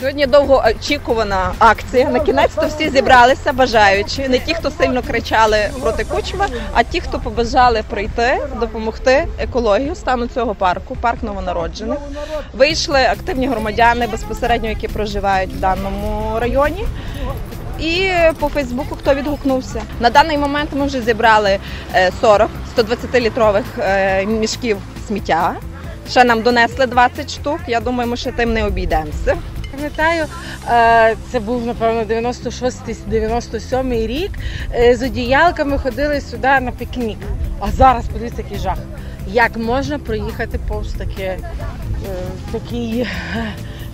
Сьогодні довго очікувана акція. На кінець то всі зібралися, бажаючи не ті, хто сильно кричали проти кучма, а ті, хто побажали прийти, допомогти екологію стану цього парку, парк новонароджених. Вийшли активні громадяни безпосередньо, які проживають в даному районі. І по Фейсбуку хто відгукнувся. На даний момент ми вже зібрали е, 40 120-літрових е, мішків сміття. Ще нам донесли 20 штук. Я думаю, ми ще тим не обійдемося. Пам'ятаю, е, це був напевно 96-97 рік. Е, З одіялками ходили сюди на пікнік. А зараз подивіться, який жах. Як можна проїхати повз таке, е, такий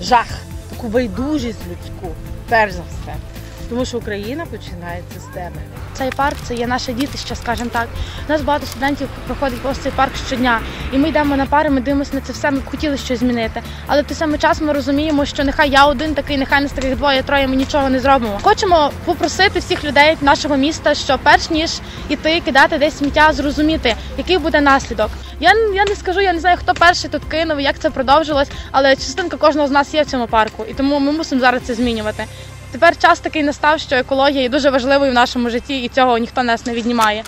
жах, таку байдужість людську, перш за все. Тому що Україна починається з тебе. Цей парк це є наше дітище, скажімо так. У нас багато студентів проходить повз цей парк щодня. І ми йдемо на пари, ми дивимося на це все, ми б хотіли щось змінити. Але в той самий час ми розуміємо, що нехай я один такий, нехай нас таких двоє, троє, ми нічого не зробимо. Хочемо попросити всіх людей нашого міста, що перш ніж іти кидати десь сміття, зрозуміти, який буде наслідок. Я, я не скажу, я не знаю, хто перший тут кинув, як це продовжилось, але частинка кожного з нас є в цьому парку, і тому ми мусимо зараз це змінювати. Тепер час такий настав, що екологія є дуже важливою в нашому житті, і цього ніхто нас не віднімає.